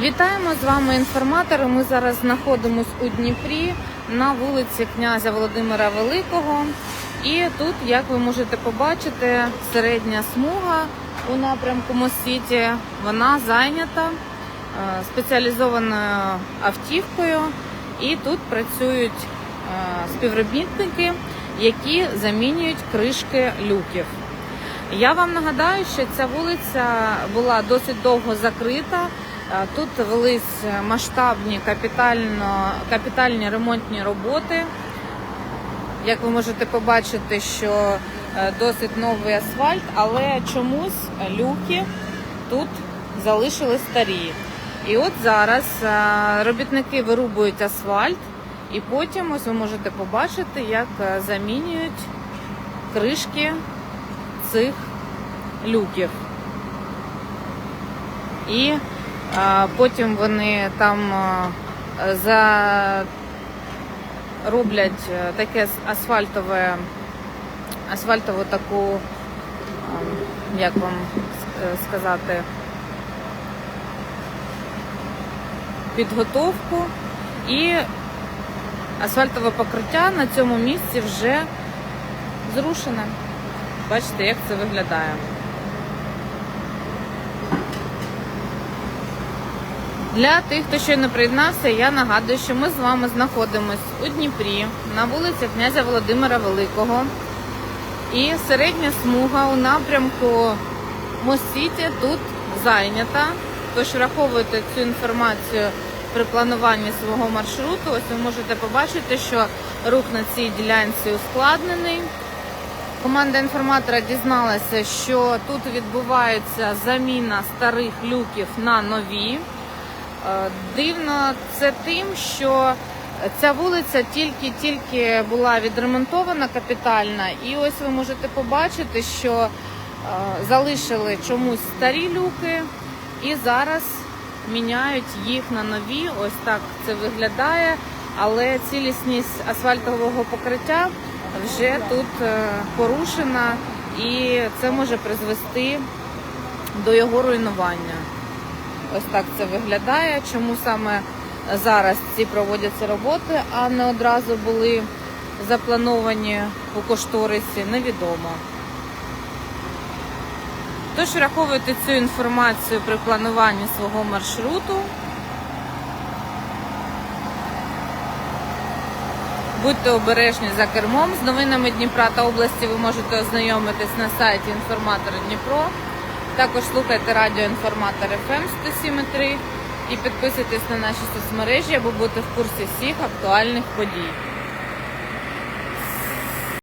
Вітаємо з вами інформатори. Ми зараз знаходимося у Дніпрі на вулиці князя Володимира Великого. І тут, як ви можете побачити, середня смуга у напрямку Мосіті, вона зайнята е, спеціалізованою автівкою. І тут працюють е, співробітники, які замінюють кришки люків. Я вам нагадаю, що ця вулиця була досить довго закрита. Тут велись масштабні капітально, капітальні ремонтні роботи. Як ви можете побачити, що е, досить новий асфальт, але чомусь люки тут залишили старі. І от зараз е, робітники вирубують асфальт, і потім ось ви можете побачити, як е, замінюють кришки цих люків. І потім вони там а, за роблять е, таке асфальтове асфальтову таку, як вам е, сказати, підготовку і асфальтове покриття на цьому місці вже зрушене. Бачите, як це виглядає. Для тих, хто ще не приєднався, я нагадую, що ми з вами знаходимося у Дніпрі на вулиці князя Володимира Великого. І середня смуга у напрямку Мосіті тут зайнята. Тож враховуйте цю інформацію при плануванні свого маршруту. Ось ви можете побачити, що рух на цій ділянці ускладнений. Команда інформатора дізналася, що тут відбувається заміна старих люків на нові. Е, Дивно це тим, що ця вулиця тільки-тільки була відремонтована капітально, і ось ви можете побачити, що е, залишили чомусь старі люки і зараз міняють їх на нові. Ось так це виглядає. Але цілісність асфальтового покриття вже тут е, порушена, і це може призвести до його руйнування. Ось так це виглядає. Чому саме зараз ці проводяться роботи, а не одразу були заплановані у кошторисі, невідомо. Тож враховуйте цю інформацію при плануванні свого маршруту. Будьте обережні за кермом. З новинами Дніпра та області ви можете ознайомитись на сайті інформатора Дніпро. Також слухайте радіо Інформатор FM 107.3 і підписуйтесь на наші соцмережі, аби бути в курсі всіх актуальних подій.